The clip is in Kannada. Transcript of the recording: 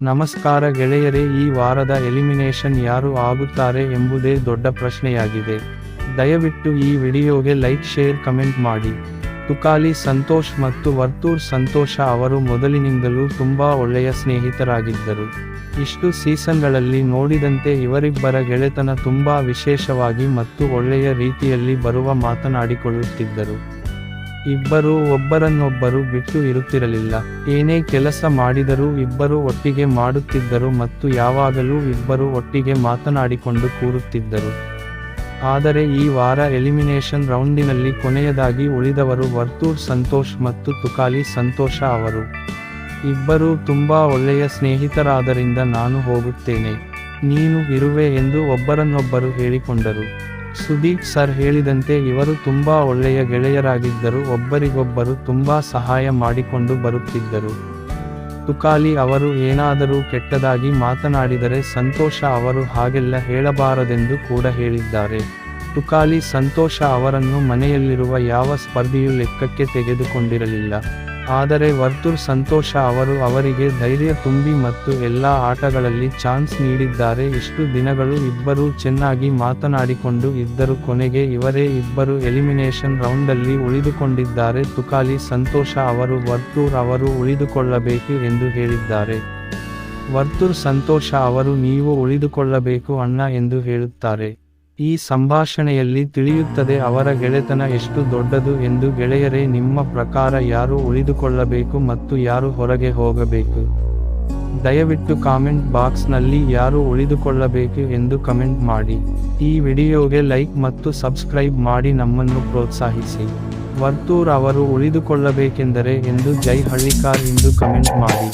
ನಮಸ್ಕಾರ ಗೆಳೆಯರೇ, ಈ ವಾರದ ಎಲಿಮಿನೇಷನ್ ಯಾರು ಆಗುತ್ತಾರೆ ಎಂಬುದೇ ದೊಡ್ಡ ಪ್ರಶ್ನೆಯಾಗಿದೆ. ದಯವಿಟ್ಟು ಈ ವಿಡಿಯೋಗೆ ಲೈಕ್ ಶೇರ್ ಕಮೆಂಟ್ ಮಾಡಿ. ತುಕಾಲಿ ಸಂತೋಷ್ ಮತ್ತು ವರ್ತೂರ್ ಸಂತೋಷ ಅವರು ಮೊದಲಿನಿಂದಲೂ ತುಂಬಾ ಒಳ್ಳೆಯ ಸ್ನೇಹಿತರಾಗಿದ್ದರು. ಇಷ್ಟು ಸೀಸನ್ಗಳಲ್ಲಿ ನೋಡಿದಂತೆ ಇವರಿಬ್ಬರ ಗೆಳೆತನ ತುಂಬಾ ವಿಶೇಷವಾಗಿ ಮತ್ತು ಒಳ್ಳೆಯ ರೀತಿಯಲ್ಲಿ ಬರುವ ಮಾತನಾಡಿಕೊಳ್ಳುತ್ತಿದ್ದರು. ಇಬ್ಬರು ಒಬ್ಬರನ್ನೊಬ್ಬರು ಬಿಟ್ಟು ಇರುತ್ತಿರಲಿಲ್ಲ. ಏನೇ ಕೆಲಸ ಮಾಡಿದರೂ ಇಬ್ಬರು ಒಟ್ಟಿಗೆ ಮಾಡುತ್ತಿದ್ದರು ಮತ್ತು ಯಾವಾಗಲೂ ಇಬ್ಬರು ಒಟ್ಟಿಗೆ ಮಾತನಾಡಿಕೊಂಡು ಕೂರುತ್ತಿದ್ದರು. ಆದರೆ ಈ ವಾರ ಎಲಿಮಿನೇಷನ್ ರೌಂಡಿನಲ್ಲಿ ಕೊನೆಯದಾಗಿ ಉಳಿದವರು ವರ್ತೂರ್ ಸಂತೋಷ್ ಮತ್ತು ತುಕಾಲಿ ಸಂತೋಷ ಅವರು. ಇಬ್ಬರೂ ತುಂಬಾ ಒಳ್ಳೆಯ ಸ್ನೇಹಿತರಾದರಿಂದ ನಾನು ಹೋಗುತ್ತೇನೆ. ನೀನು ಇರುವೆ ಎಂದು ಒಬ್ಬರನ್ನೊಬ್ಬರು ಹೇಳಿಕೊಂಡರು. ಸುದೀಪ್ ಸರ್ ಹೇಳಿದಂತೆ ಇವರು ತುಂಬಾ ಒಳ್ಳೆಯ ಗೆಳೆಯರಾಗಿದ್ದರು, ಒಬ್ಬರಿಗೊಬ್ಬರು ತುಂಬಾ ಸಹಾಯ ಮಾಡಿಕೊಂಡು ಬರುತ್ತಿದ್ದರು. ತುಕಾಲಿ ಅವರು ಏನಾದರೂ ಕೆಟ್ಟದಾಗಿ ಮಾತನಾಡಿದರೆ ಸಂತೋಷ ಅವರು ಹಾಗೆಲ್ಲ ಹೇಳಬಾರದೆಂದು ಕೂಡ ಹೇಳಿದ್ದಾರೆ. ತುಕಾಲಿ ಸಂತೋಷ ಅವರನ್ನು ಮನೆಯಲ್ಲಿರುವ ಯಾವ ಸ್ಪರ್ಧೆಯೂ ಲೆಕ್ಕಕ್ಕೆ ತೆಗೆದುಕೊಂಡಿರಲಿಲ್ಲ. ಆದರೆ ವರ್ತುರ್ ಸಂತೋಷ ಅವರು ಅವರಿಗೆ ಧೈರ್ಯ ತುಂಬಿ ಮತ್ತು ಎಲ್ಲಾ ಆಟಗಳಲ್ಲಿ ಚಾನ್ಸ್ ನೀಡಿದ್ದಾರೆ. ಇಷ್ಟು ದಿನಗಳು ಇಬ್ಬರೂ ಚೆನ್ನಾಗಿ ಮಾತನಾಡಿಕೊಂಡು ಇದ್ದರು. ಕೊನೆಗೆ ಇವರೇ ಇಬ್ಬರು ಎಲಿಮಿನೇಷನ್ ರೌಂಡಲ್ಲಿ ಉಳಿದುಕೊಂಡಿದ್ದಾರೆ. ತುಕಾಲಿ ಸಂತೋಷ ಅವರು ವರ್ತೂರ್ ಅವರು ಉಳಿದುಕೊಳ್ಳಬೇಕು ಎಂದು ಹೇಳಿದ್ದಾರೆ. ವರ್ತುರ್ ಸಂತೋಷ ಅವರು ನೀವು ಉಳಿದುಕೊಳ್ಳಬೇಕು ಅಣ್ಣ ಎಂದು ಹೇಳುತ್ತಾರೆ. ಈ ಸಂಭಾಷಣೆಯಲ್ಲಿ ತಿಳಿಯುತ್ತದೆ ಅವರ ಗೆಳೆತನ ಎಷ್ಟು ದೊಡ್ಡದು ಎಂದು ಗೆಳೆಯರೇ, ನಿಮ್ಮ ಪ್ರಕಾರ ಯಾರು ಉಳಿದುಕೊಳ್ಳಬೇಕು ಮತ್ತು ಯಾರು ಹೊರಗೆ ಹೋಗಬೇಕು? ದಯವಿಟ್ಟು ಕಾಮೆಂಟ್ ಬಾಕ್ಸ್ನಲ್ಲಿ ಯಾರು ಉಳಿದುಕೊಳ್ಳಬೇಕು ಎಂದು ಕಮೆಂಟ್ ಮಾಡಿ. ಈ ವಿಡಿಯೋಗೆ ಲೈಕ್ ಮತ್ತು ಸಬ್ಸ್ಕ್ರೈಬ್ ಮಾಡಿ ನಮ್ಮನ್ನು ಪ್ರೋತ್ಸಾಹಿಸಿ. ವರ್ತೂರ್ ಅವರು ಉಳಿದುಕೊಳ್ಳಬೇಕೆಂದರೆ ಎಂದು ಜೈ ಹಳ್ಳಿಕಾರ್ ಎಂದು ಕಮೆಂಟ್ ಮಾಡಿ.